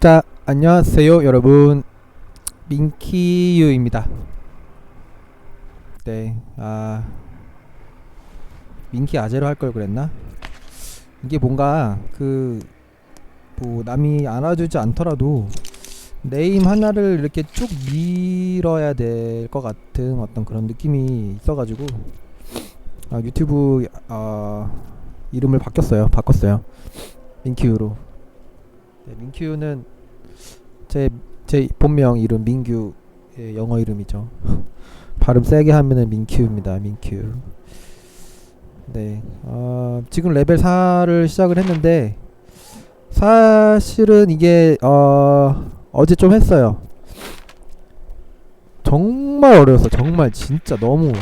자, 안녕하세요, 여러분. 민키유입니다. 네, 아, 민키 아재로 할 걸 그랬나? 이게 뭔가 그, 뭐, 남이 알아주지 않더라도 네임 하나를 이렇게 쭉 밀어야 될 것 같은 어떤 그런 느낌이 있어가지고, 아, 유튜브, 어, 이름을 바뀌었어요. 바꿨어요. 민키유로. 네, 민큐는 제, 제 본명 이름 민규의 영어 이름이죠. 발음 세게 하면은 민큐입니다. 민큐. 네, 어, 지금 레벨 4를 시작을 했는데 사실은 이게 어, 어제 좀 했어요. 정말 어려웠어. 정말 진짜 너무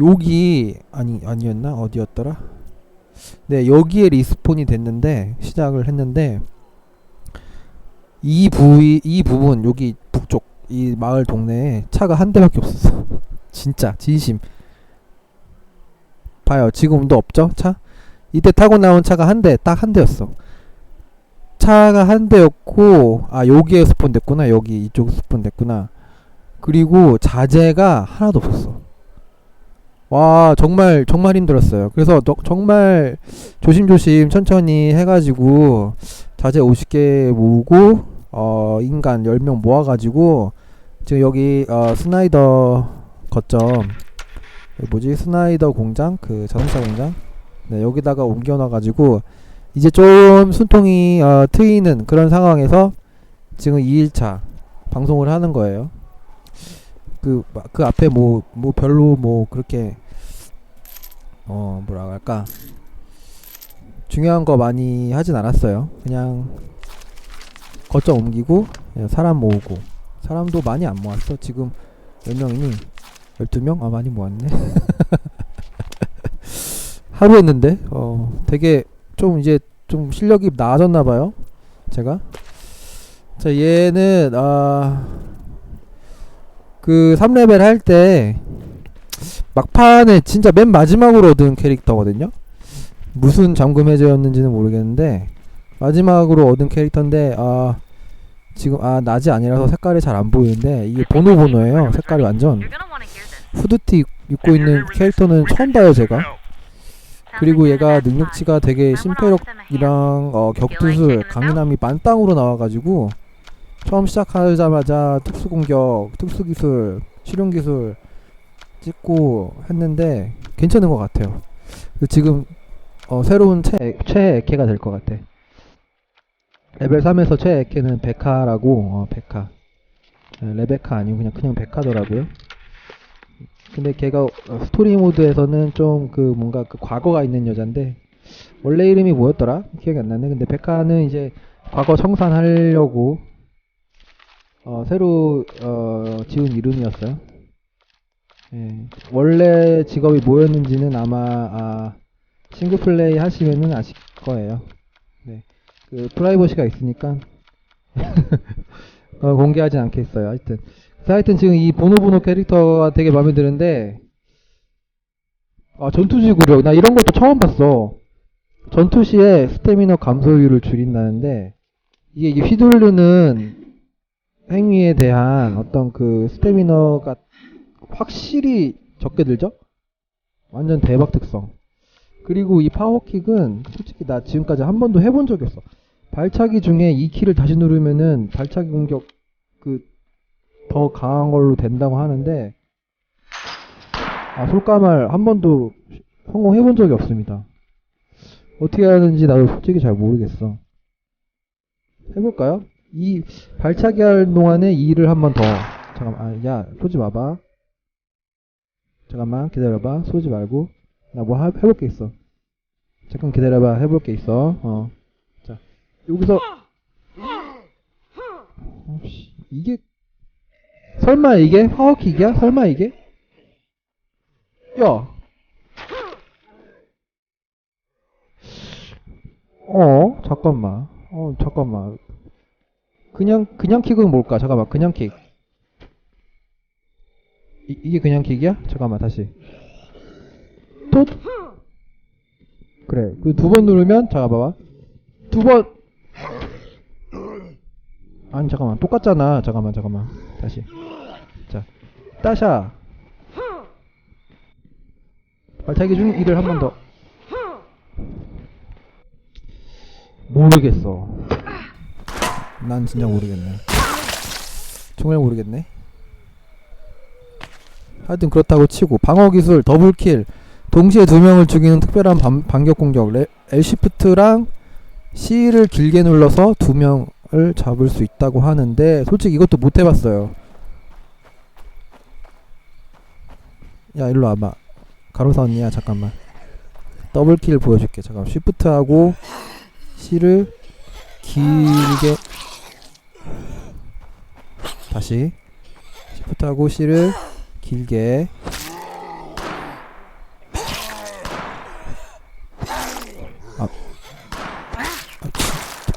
여기 아니 아니었나 어디였더라? 네 여기에 리스폰이 됐는데 시작을 했는데 이 부위 이 부분 여기 북쪽 이 마을 동네에 차가 한 대밖에 없었어. 진짜 진심. 봐요. 지금도 없죠? 차? 이때 타고 나온 차가 한 대 딱 한 대였어. 차가 한 대였고 아 여기에 스폰 됐구나. 여기 이쪽 스폰 됐구나. 그리고 자재가 하나도 없었어. 와 정말 정말 힘들었어요. 그래서 너, 정말 조심조심 천천히 해가지고 자재 50개 모으고 어 인간 10명 모아가지고 지금 여기 어 스나이더 거점. 뭐지? 스나이더 공장? 그 자동차 공장? 네 여기다가 옮겨놔가지고 이제 좀 숨통이 어, 트이는 그런 상황에서 지금 2일차 방송을 하는 거예요. 그, 마- 그 앞에 뭐, 뭐 별로 뭐 그렇게 어 뭐라 할까? 중요한 거 많이 하진 않았어요. 그냥 거점 옮기고 그냥 사람 모으고 사람도 많이 안 모았어. 지금 몇 명이니? 12명? 아 많이 모았네. 하루 했는데 어 되게 좀 이제 좀 실력이 나아졌나 봐요. 제가 자 얘는 아그 3레벨 할 때 막판에 진짜 맨 마지막으로 얻은 캐릭터거든요. 무슨 잠금 해제였는지는 모르겠는데 마지막으로 얻은 캐릭터인데 아 지금 아 낮이 아니라서 색깔이 잘 안 보이는데 이게 보노 보노예요. 색깔이 완전. 후드티 입고 있는 캐릭터는 처음 봐요 제가. 그리고 얘가 능력치가 되게 심폐력이랑 어, 격투술 강인함이 만땅으로 나와가지고 처음 시작하자마자 특수공격, 특수기술, 실용기술 찍고 했는데 괜찮은 것 같아요. 그 지금 어, 새로운 최, 최애 캐가 될 것 같아. 레벨 3에서 최애캐는 베카라고, 어, 베카. 네, 레베카 아니고 그냥, 그냥 베카더라고요. 근데 걔가 어, 스토리 모드에서는 좀 그 뭔가 그 과거가 있는 여잔데, 원래 이름이 뭐였더라? 기억이 안 나네. 근데 베카는 이제 과거 청산하려고, 어, 새로, 어, 지은 이름이었어요. 예, 원래 직업이 뭐였는지는 아마, 아, 싱글 플레이 하시면은 아실 거예요. 네. 그 프라이버시가 있으니까 어, 공개하진 않겠어요. 하여튼. 하여튼 지금 이 보노보노 캐릭터가 되게 마음에 드는데 아, 전투지 구력. 나 이런 것도 처음 봤어. 전투 시에 스태미너 감소율을 줄인다는데 이게, 이게 휘두르는 행위에 대한 어떤 그 스태미너가 확실히 적게 들죠? 완전 대박 특성. 그리고 이 파워킥은 솔직히 나 지금까지 한 번도 해본 적이 없어. 발차기 중에 이 키를 다시 누르면은 발차기 공격 그 더 강한 걸로 된다고 하는데 아 솔까말 한 번도 성공해 본 적이 없습니다. 어떻게 하는지 나도 솔직히 잘 모르겠어. 해볼까요? 이 발차기 할 동안에 이를 한 번 더. 잠깐만, 아, 야, 쏘지 마봐. 잠깐만, 기다려봐. 쏘지 말고. 나 뭐 해볼 게 있어. 잠깐 기다려봐. 해볼 게 있어. 어. 자, 여기서. 이게. 설마 이게 파워킥이야? 설마 이게? 야. 어, 잠깐만. 어, 잠깐만. 그냥, 그냥 킥은 뭘까? 잠깐만, 그냥 킥. 이, 이게 그냥 킥이야? 잠깐만, 다시. 또? 그래. 그 두 번 누르면, 잠깐 봐봐. 두 번. 아니 잠깐만. 똑같잖아. 잠깐만 잠깐만. 다시. 자. 따샤. 발차기 중 이를 한번 더. 모르겠어. 난 진짜 모르겠네. 정말 모르겠네. 하여튼 그렇다고 치고 방어 기술 더블킬. 동시에 두 명을 죽이는 특별한 반, 반격 공격. 레, L시프트랑 C를 길게 눌러서 두명 을 잡을 수 있다고 하는데 솔직히 이것도 못 해봤어요. 야 일로 와봐. 가로사 언니야 잠깐만. 더블킬 보여줄게. 잠깐 쉬프트하고 C를 길게 다시 쉬프트하고 C를 길게 아,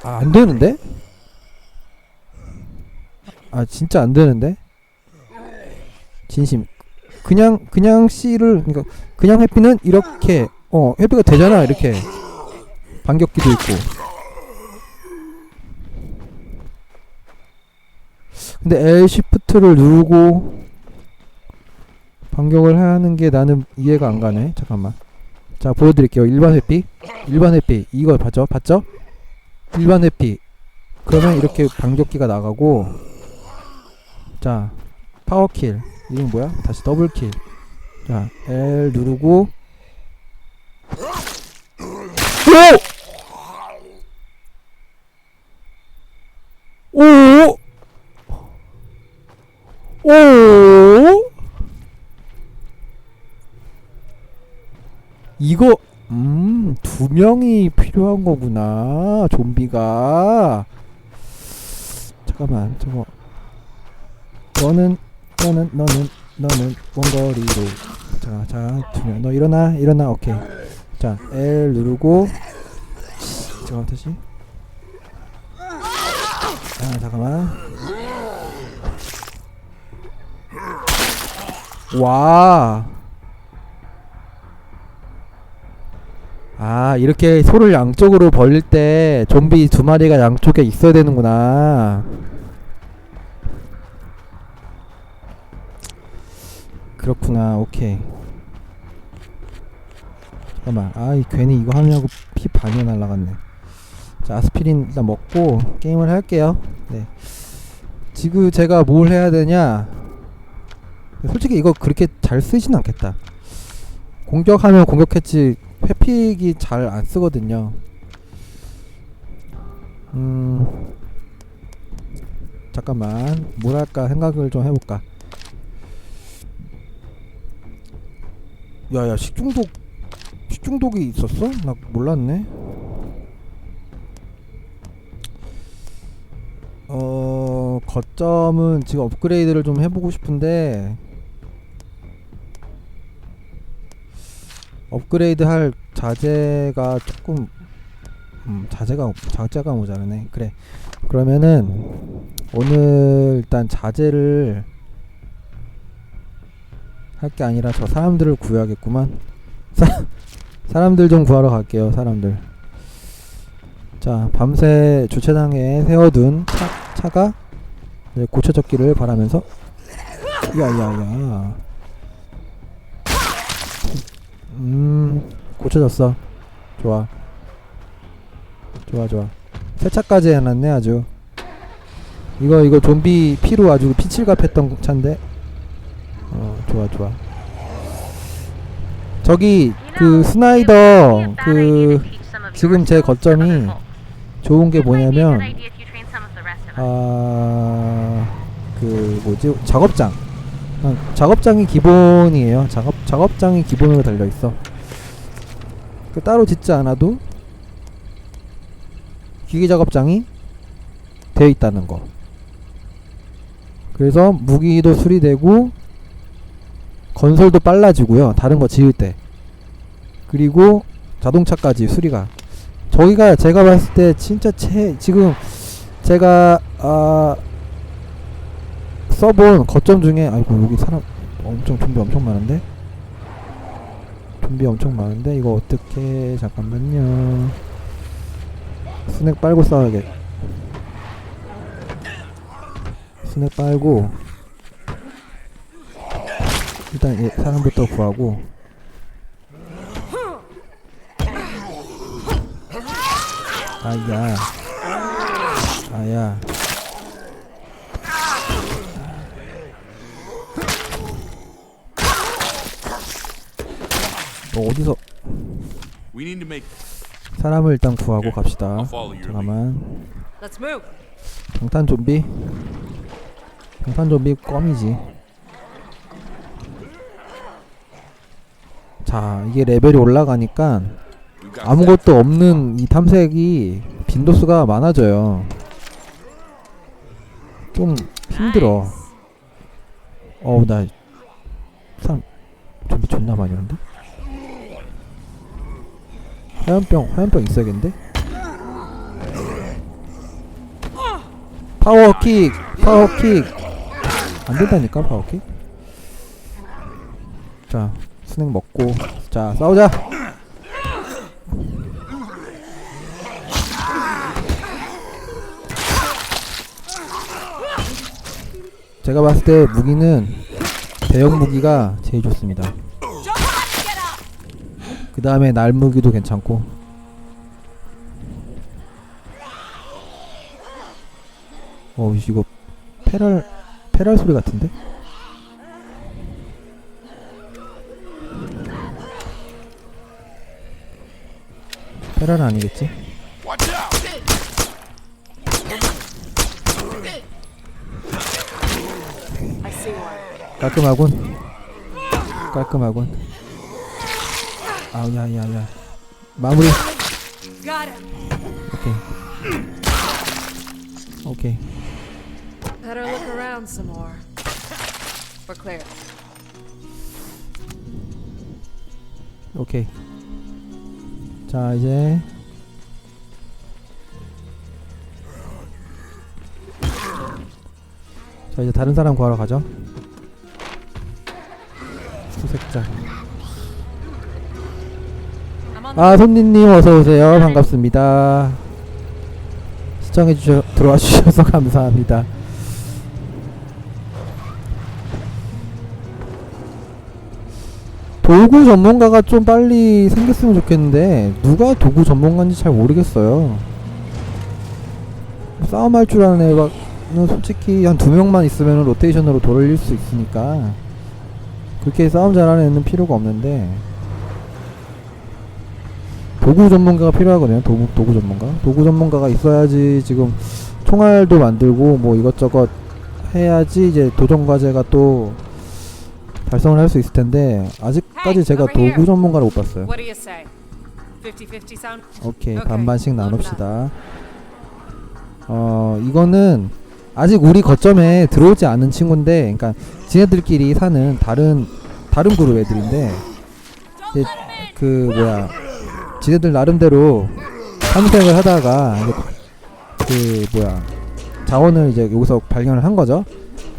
아, 안 되는데? 아, 진짜 안 되는데? 진심. 그냥, 그냥 C를, 그니까, 그냥 해피는 이렇게, 어, 해피가 되잖아, 이렇게. 반격기도 있고. 근데 L 시프트를 누르고 반격을 하는 게 나는 이해가 안 가네. 잠깐만. 자, 보여드릴게요. 일반 회피. 일반 회피. 이거 봤죠? 봤죠? 일반 회피. 그러면 이렇게 반격기가 나가고. 자, 파워킬. 이건 뭐야? 다시 더블킬. 자, L 누르고. 오! 오! 오! 이거 음, 두 명이 필요한 거구나. 좀비가. 잠깐만. 저거 너는 너는 너는 너는 원거리로. 자, 자, 두 명. 너 일어나. 일어나. 오케이. 자, L 누르고 잠깐만 다시. 아, 잠깐만. 와. 아, 이렇게 소를 양쪽으로 벌릴 때 좀비 두 마리가 양쪽에 있어야 되는구나. 그렇구나. 오케이. 잠깐만. 아이, 괜히 이거 하냐고 피 반이 날라갔네. 자, 아스피린 일단 먹고 게임을 할게요. 네. 지금 제가 뭘 해야 되냐? 솔직히 이거 그렇게 잘 쓰진 않겠다. 공격하면 공격 했지 회픽이 잘 안 쓰거든요. 음 잠깐만 뭘 할까 생각을 좀 해볼까. 야야 식중독 식중독이 있었어? 나 몰랐네. 어 거점은 지금 업그레이드를 좀 해보고 싶은데 업그레이드 할 자재가 조금 음, 자재가 없- 자재가 모자라네. 그래. 그러면은 오늘 일단 자재를 할 게 아니라 저 사람들을 구해야겠구만. 사, 사람들 좀 구하러 갈게요. 사람들. 자, 밤새 주차장에 세워둔 차, 차가 고쳐졌기를 바라면서 야야야 음 고쳐졌어 좋아 좋아 좋아 세차까지 해놨네 아주 이거 이거 좀비 피로 아주 피칠갑했던 차인데 어 좋아 좋아 저기 그 스나이더 그 지금 제 거점이 좋은 게 뭐냐면 아, 그 뭐지? 작업장. 아, 작업장이 기본이에요. 작업 작업장이 기본으로 달려 있어. 그 따로 짓지 않아도 기계 작업장이 되어 있다는 거. 그래서 무기도 수리되고 건설도 빨라지고요. 다른 거 지을 때. 그리고 자동차까지 수리가. 저기가 제가 봤을 때 진짜 최 지금 제가 아 써본 거점 중에 아이고 여기 사람 엄청 좀비 엄청 많은데 좀비 엄청 많은데 이거 어떻게 잠깐만요 스낵 빨고 싸워야겠 스낵 빨고 일단 얘 사람부터 구하고 아야 아야 너 어디서 We need to make. 사람을 일단 구하고 갑시다. 잠깐만 Let's move. 방탄 좀비 방탄 좀비 껌이지 자 이게 레벨이 올라가니까 아무것도 없는 이 탐색이 빈도수가 많아져요. 좀 힘들어. 어우 나 사람 좀비 존나 많이 오는데? 화염병 화염병 있어야겠는데? 파워킥 파워킥. 안된다니까 파워킥? 자 스낵 먹고 자 싸우자. 제가 봤을 때 무기는 대형 무기가 제일 좋습니다. 그 다음에 날 무기도 괜찮고. 어 이거 페랄 페랄 소리 같은데? 페랄은 아니겠지? 깔끔하군 깔끔하군 아우 야야야 마무리. 오케이 오케이 Better look around some more. We're clear. 오케이. 자, 이제 자, 이제 다른 사람 구하러 가죠. 수색자. 아, 손님님 어서 오세요. 반갑습니다. 시청해 주셔 들어와 주셔서 감사합니다. 도구 전문가가 좀 빨리 생겼으면 좋겠는데 누가 도구 전문가인지 잘 모르겠어요. 싸움할 줄 아는 애는 솔직히 한 두 명만 있으면 로테이션으로 돌릴 수 있으니까 그렇게 싸움 잘하는 애는 필요가 없는데 도구 전문가가 필요하거든요. 도구, 도구 전문가. 도구 전문가가 있어야지 지금 총알도 만들고 뭐 이것저것 해야지 이제 도전 과제가 또 달성을 할 수 있을 텐데 아직까지 제가. 도구 전문가를 못 봤어요. What do you say? 50-50 sound? 오케이 반반씩 나눕시다. 어 이거는 아직 우리 거점에 들어오지 않은 친구인데, 그러니까 지네들끼리 사는 다른 다른 그룹 애들인데, 그 뭐야 지네들 나름대로 탐색을 하다가 그 뭐야 자원을 이제 여기서 발견을 한 거죠.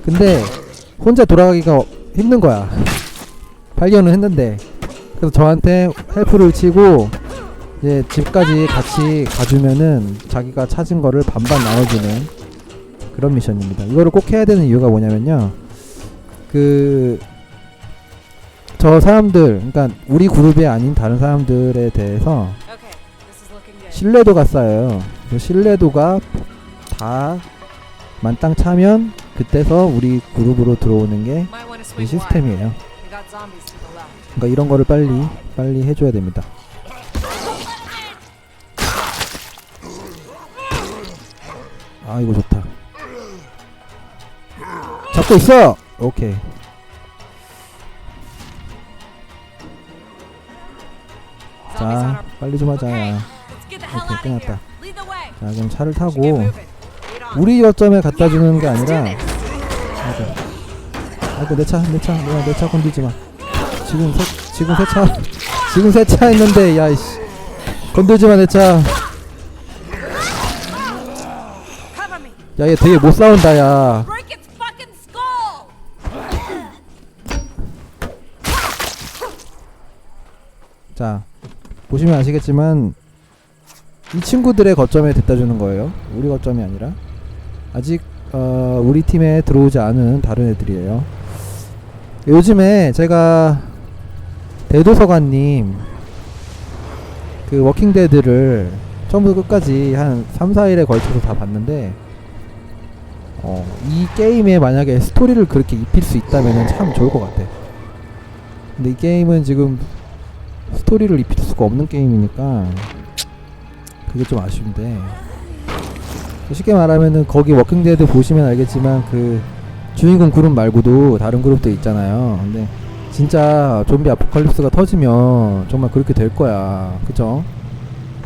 근데 혼자 돌아가기가 힘든 거야. 발견을 했는데 그래서 저한테 헬프를 치고 이제 집까지 같이 가주면은 자기가 찾은 거를 반반 나눠주는 그런 미션입니다. 이거를 꼭 해야 되는 이유가 뭐냐면요. 그, 저 사람들, 그러니까 우리 그룹이 아닌 다른 사람들에 대해서. 신뢰도가 쌓여요. 그 신뢰도가 다 만땅 차면 그때서 우리 그룹으로 들어오는 게 이. 시스템이에요. 그러니까 이런 거를 빨리 빨리 해줘야 됩니다. 아 이거 좋다. 잡고 있어. 오케이. 자. 빨리 좀 하자. 오케이. 끝났다. 자 그럼 차를 타고. 우리 거점에 갖다 주는 게 아니라. 아이고 아이고 내 차 내 차 뭐야 내 차 건들지 마. 지금 세 지금 세차 지금 세차 했는데 야이씨 건들지 마 내 차. Cover me. 야얘 되게 못 싸운다 야. 자 보시면 아시겠지만 이 친구들의 거점에 데려다 주는 거예요 우리 거점이 아니라 아직 어, 우리 팀에 들어오지 않은 다른 애들이에요. 요즘에 제가 대도서관님 그 워킹데드를 처음부터 끝까지 한 3, 4일에 걸쳐서 다 봤는데 어, 이 게임에 만약에 스토리를 그렇게 입힐 수 있다면 참 좋을 것 같아. 근데 이 게임은 지금 스토리를 입힐 수가 없는 게임이니까 그게 좀 아쉬운데 쉽게 말하면은 거기 워킹데드 보시면 알겠지만 그 주인공 그룹 말고도 다른 그룹도 있잖아요. 근데 진짜 좀비 아포칼립스가 터지면 정말 그렇게 될 거야. 그죠?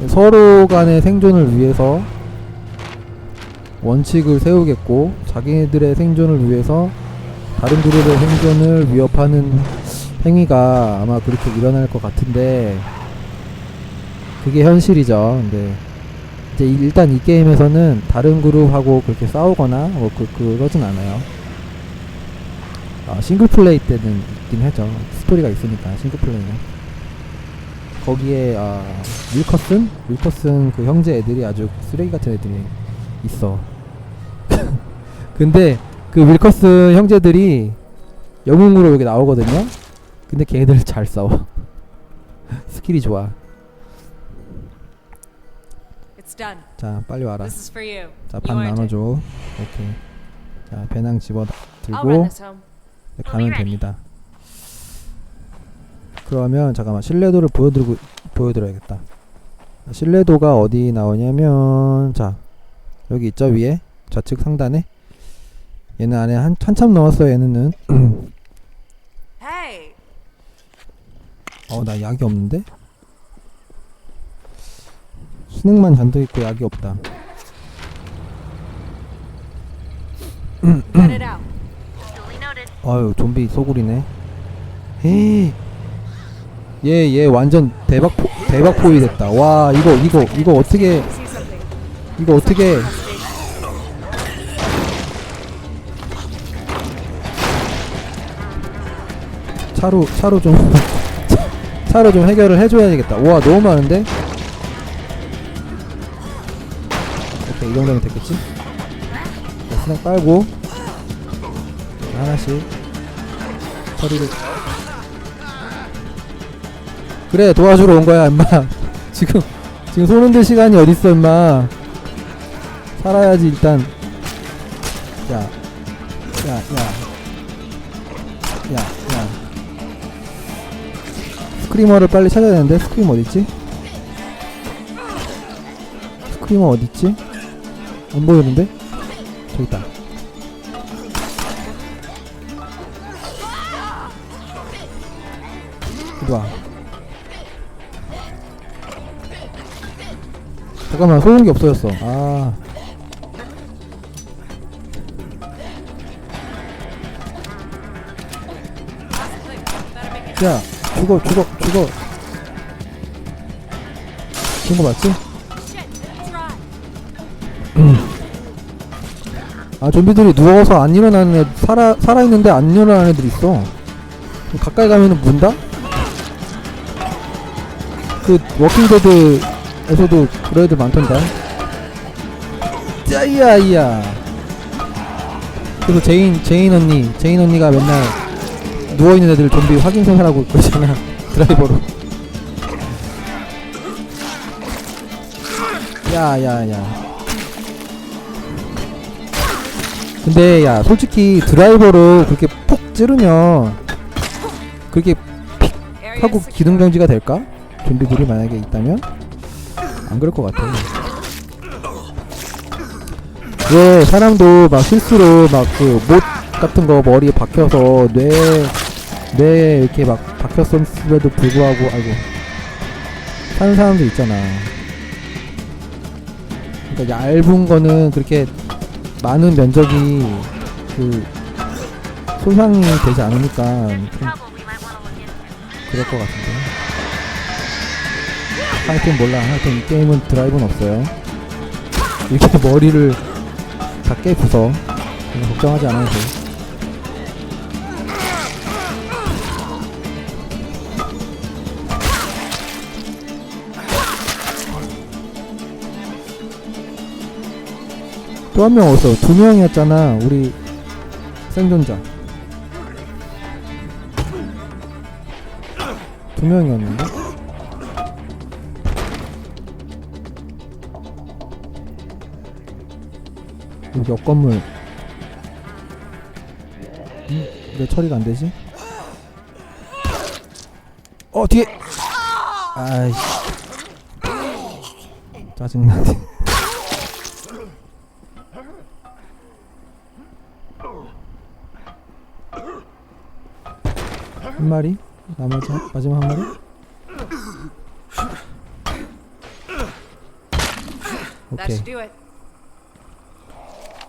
서로 간의 생존을 위해서 원칙을 세우겠고 자기네들의 생존을 위해서 다른 그룹의 생존을 위협하는 행위가 아마 그렇게 일어날 것 같은데 그게 현실이죠. 근데 이제 일단 이 게임에서는 다른 그룹하고 그렇게 싸우거나 뭐 그, 그러진 않아요. 아, 싱글 플레이 때는 있긴 하죠. 스토리가 있으니까 싱글 플레이는. 거기에 아, 윌커슨? 윌커슨 그 형제 애들이 아주 쓰레기 같은 애들이 있어. 근데 그 윌커슨 형제들이 영웅으로 여기 나오거든요. 근데 걔네들 잘 싸워. 스킬이 좋아. It's done. 자, 빨리 와라. This is for you. 자, 반. 나눠줘. 오케이. 자, 배낭 집어 들고. 가면 됩니다. 그러면 잠깐만 신뢰도를 보여드리고 보여드려야겠다. 신뢰도가 어디 나오냐면 자 여기 있죠 위에? 좌측 상단에? 얘는 안에 한 한참 넘었어요 얘는. Hey, 어나 약이 없는데? 수능만 잔뜩 있고 약이 없다. 아유 좀비 소굴이네. 헤이. 얘, 얘 완전 대박 포, 대박 포위 됐다. 와, 이거, 이거, 이거 어떻게. 이거 어떻게, 차로, 차로 좀, 차로 좀 해결을 해줘야겠다. 와, 너무 많은데? 오케이, 이 정도면 됐겠지? 자, 스낵 빨고, 하나씩, 처리를. 그래 도와주러 온 거야 임마 지금 지금 손 흔들 시간이 어딨어 임마 살아야지 일단 야 야 야 야 야 스크리머를 빨리 찾아야 되는데 스크리머 어딨지? 스크리머 어딨지? 안 보이는데? 저기 있다 와 잠깐만 소음기 없어졌어 아 야, 죽어, 죽어, 죽어. 죽은 거 맞지? 아, 좀비들이 누워서 안 일어나는 애, 살아, 살아있는데 안 일어나는 애들 있어. 가까이 가면은 문다? 그, 워킹데드에서도 그런 애들 많던데. 짜이야, 이야. 그래서 제인, 제인 언니, 제인 언니가 맨날 누워있는 애들 좀비 확인 생활하고 그러잖아. 드라이버로. 야, 야, 야. 근데 야 솔직히 드라이버로 그렇게 폭 찌르면 그렇게 Area 하고 secure. 기둥 정지가 될까? 좀비들이 만약에 있다면 안 그럴 것 같아. 왜 사람도 막 실수로 막 그 못 같은 거 머리에 박혀서 뇌 뇌에 이렇게 막 박혔음에도 불구하고 아이고 사는 사람도 있잖아. 그러니까 얇은 거는 그렇게 많은 면적이 그 손상이 되지 않으니까 좀 그럴 것 같은데. 하여튼 몰라. 하여튼 이 게임은 드라이브는 없어요. 이렇게 머리를 다. 그냥 걱정하지 않아도 돼. 또또한명 없어. 두 명이었잖아. 우리 생존자. 두 명이었는데? 여기 옆 건물. 음, 왜 처리가 안 되지? 어 뒤에. 아이씨. 짜증나네. 한 마리? 나머지 한- 마지막 한 마리? 오케이.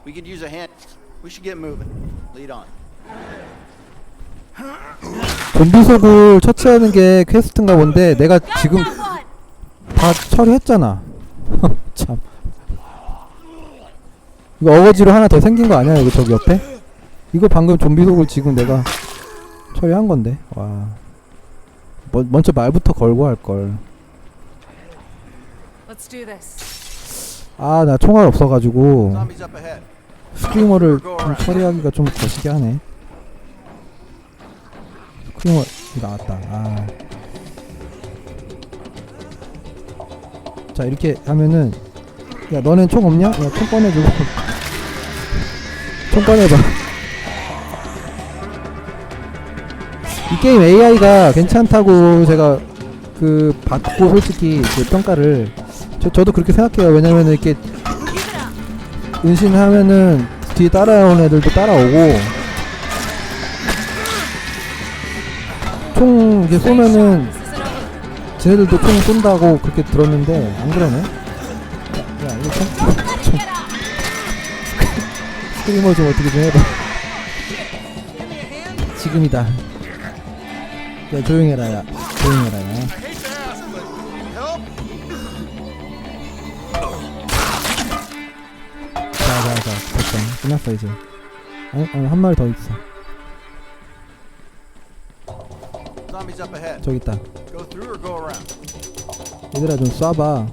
We could use a hand. We should get moving. Lead on. 좀비 속을 처치하는 게 퀘스트인가 본데 내가 지금 다 처리했잖아. 참. 이거 어거지로 하나 더 생긴 거 아니야? 여기 저기 옆에? 이거 방금 좀비 속을 지금 내가 처리한 건데. 와. 먼, 먼저 말부터 걸고 할 걸. Let's do this. 아, 나 총알 없어 가지고 Zombies up ahead. 스크리머를 좀 처리하기가 좀 거시기 하네. 스크리머 나왔다. 아. 자 이렇게 하면은 야 너넨 총 없냐? 야총 꺼내주고 총 꺼내봐. 이 게임 AI가 괜찮다고 제가 그 받고 솔직히 그 평가를 저, 저도 그렇게 생각해요. 왜냐면 이렇게 은신하면은 뒤에 따라오는 애들도 따라오고 총 이제 쏘면은. 쟤네들도 총 쏜다고 그렇게 들었는데 안 그러네. 야 이거 총, 총. 스크리머 좀 어떻게 좀 해봐. 지금이다. 야 조용해라 야 조용해라 야. 끝났어 이제. 아니 아니 한 마리 더 있어. 저기 있다. 얘들아 좀 쏴봐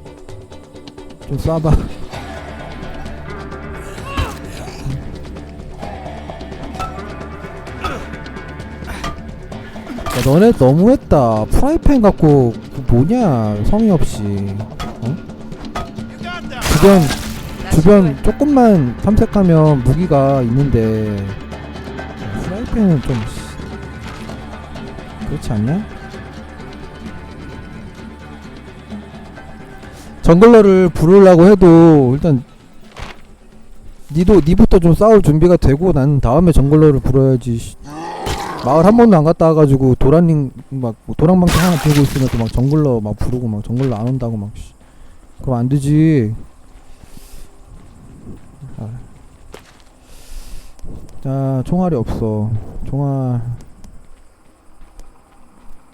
좀 쏴봐 야 너네 너무했다 프라이팬 갖고 그 뭐냐 성의 없이 어? do 주변. 조금만 탐색하면 무기가 있는데 야, 프라이팬은 좀 씨, 그렇지 않냐? 정글러를 부르려고 해도 일단 니도 니부터 좀 싸울 준비가 되고 난 다음에 정글러를 불러야지 씨. 마을 한 번도 안 갔다 와가지고 도란링 막뭐 도랑방패 하나 들고 있으면 또 막 정글러 막 부르고 막 정글러 안 온다고 막 씨. 그럼 안 되지 자 총알이 없어 총알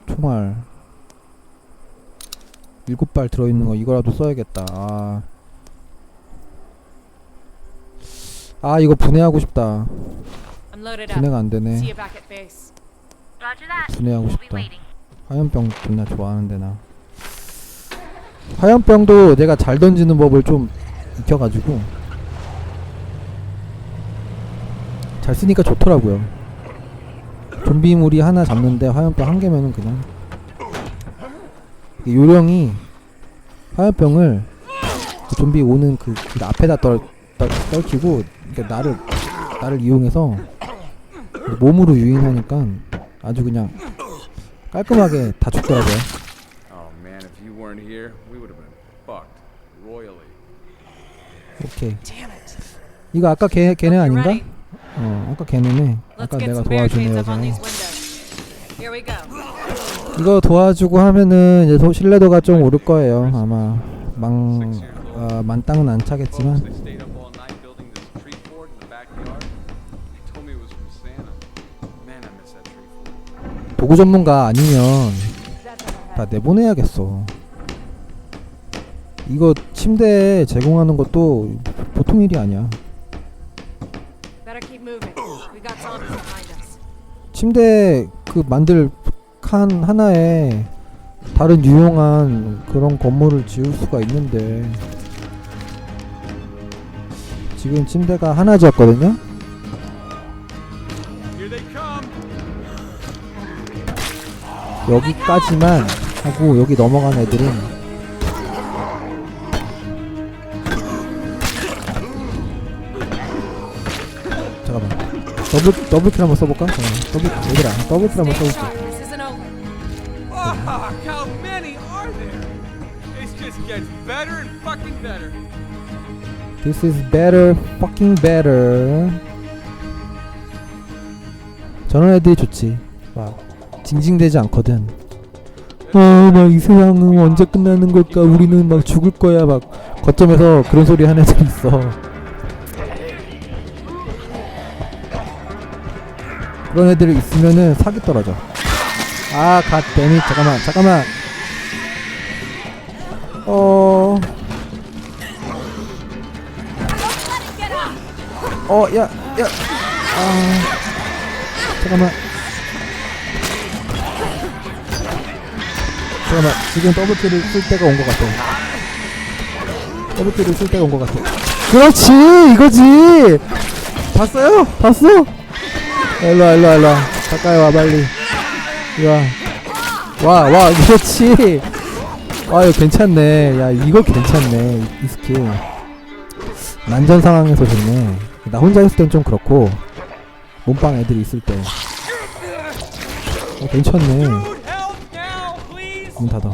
총알 일곱 발 들어있는 거 이거라도 써야겠다. 아, 아 이거 분해하고 싶다. 분해가 안 See 되네. you back at base. Roger that. 분해하고 싶다. 화염병 존나 좋아하는데 나. 화염병도 내가 잘 던지는 법을 좀 익혀가지고 잘 쓰니까 좋더라고요. 좀비물이 하나 잡는데 화염병 한 개면은 그냥 요령이 화염병을 그 좀비 오는 그, 그 앞에다 떨, 떨, 떨키고 그러니까 나를 나를 이용해서 몸으로 유인하니까 아주 그냥 깔끔하게 다 죽더라고요. Oh man, if you weren't here, we would have been fucked royally. 오케이. 이거 아까 걔 걔네 아닌가? 어 아까 걔네네. 아까 내가 도와준 go. 이거 도와주고 하면은 이제 소, 신뢰도가 좀 오를 거예요. 아마 망 어, 만땅은 안 차겠지만. 도구 전문가 아니면 다 내보내야겠어. 이거 침대 제공하는 것도 보통 일이 아니야. 침대 그 만들 칸 하나에 다른 유용한 그런 건물을 지을 수가 있는데 지금 침대가 하나 지었거든요. 여기까지만 하고 여기 넘어간 애들은 더블 더블 킬 한번 써볼까? 잠깐만 더블 얘들아 더블 킬 한번 써볼게! How many are there? This just gets better and fucking better. This is better fucking better 저런 애들이 좋지 막 징징대지 않거든 아막 이 세상은 언제 끝나는 걸까 우리는 막 죽을 거야 막 거점에서 그런 소리 하는 애들 있어 그런 애들이 있으면은 사기 떨어져 아 갓데미 잠깐만 잠깐만 어... 어, 야, 야, 아, 잠깐만. 잠깐만, 지금 더블킬을 쓸 때가 온 것 같아. 더블킬을 쓸 때가 온 것 같아. 그렇지, 이거지. 봤어요? 봤어? 일로와, 일로와, 일로와. 가까이 와, 빨리. 이리 와. 와, 와, 그렇지. 아, 이거 괜찮네. 야, 이거 괜찮네. 이, 이 스킬. 난전 상황에서 좋네. 나 혼자 있을 땐 좀 그렇고 몸빵 애들이 있을 때 어, 괜찮네. 문 닫아.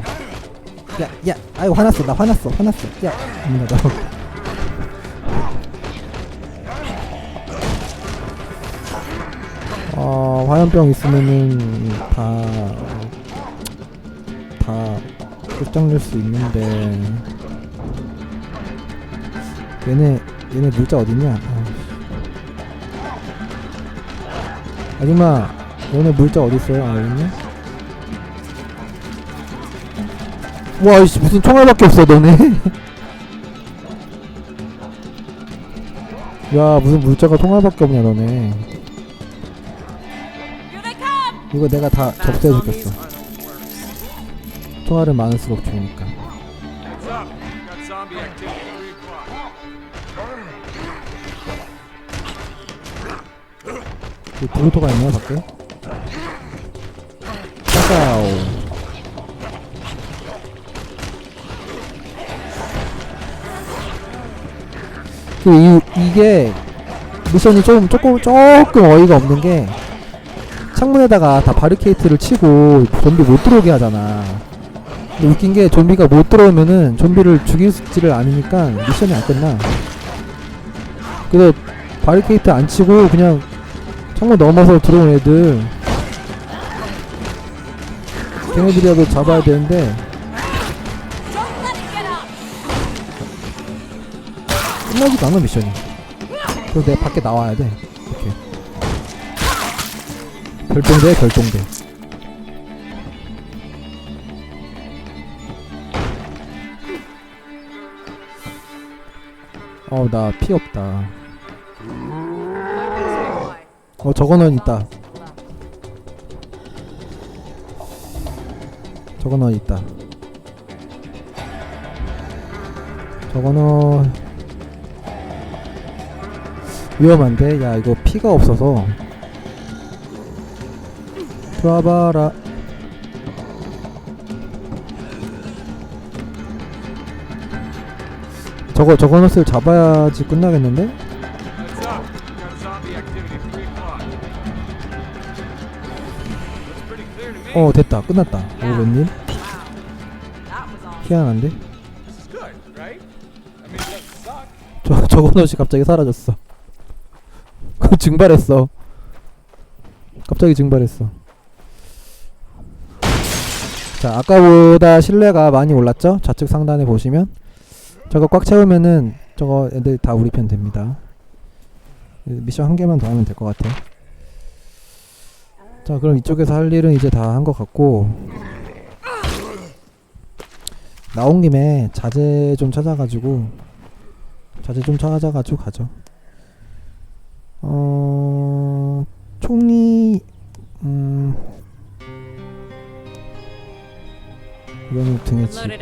야, 야, 아이고 화났어. 나 화났어. 화났어. 야, 문 닫아. 어, 화염병 있으면은 다, 다 끝장낼 수 있는데. 얘네, 얘네 물자 어딨냐? 아. 아줌마, 얘네 물자 어딨어요? 아, 여기 있네? 와, 이씨, 무슨 총알밖에 없어, 너네. 야, 무슨 물자가 총알밖에 없냐, 너네. 이거 내가 다 접수해 주겠어. 총알은 많을수록 좋으니까. Heads up. Got zombie activity at 3 o'clock. 그 브루토가 있네요, 밖에. 짜자오. 그, 이, 이게, 미션이 좀, 조금, 조금 어이가 없는 게, 창문에다가 다 바리케이트를 치고, 좀비 못 들어오게 하잖아. 근데 웃긴 게, 좀비가 못 들어오면은, 좀비를 죽이지를 않으니까, 미션이 안 끝나. 그래서, 바리케이트 안 치고, 그냥, 창문 넘어서 들어온 애들 걔네들이라도 잡아야 되는데! 끝나지도 않아 미션이 그래서 내가 밖에 나와야 돼 결정돼 결정돼. 어나 피 없다. 어 저거는 있다. 저거는 있다. 저거는 위험한데? 야 이거 피가 없어서 와봐라 저거 저거넛을 잡아야지 끝나겠는데? Heads up. Got zombie activity at 3 o'clock. Looks pretty clear to me. 어 됐다 끝났다 이거 웬일? 희한한데? 저 저거넛이 갑자기 사라졌어 그 증발했어 갑자기 증발했어 자 아까보다 신뢰가 많이 올랐죠? 좌측 상단에 보시면. 저거 꽉 채우면은 저거 애들 다 우리 편 됩니다. 미션 한 개만 더 하면 될 것 같아 자 그럼 이쪽에서 할 일은 이제 다 한 것 같고. 나온 김에 자재 좀 찾아가지고 자재 좀 찾아가지고 가죠. 어 총이 음 이거는 등에 지 Loaded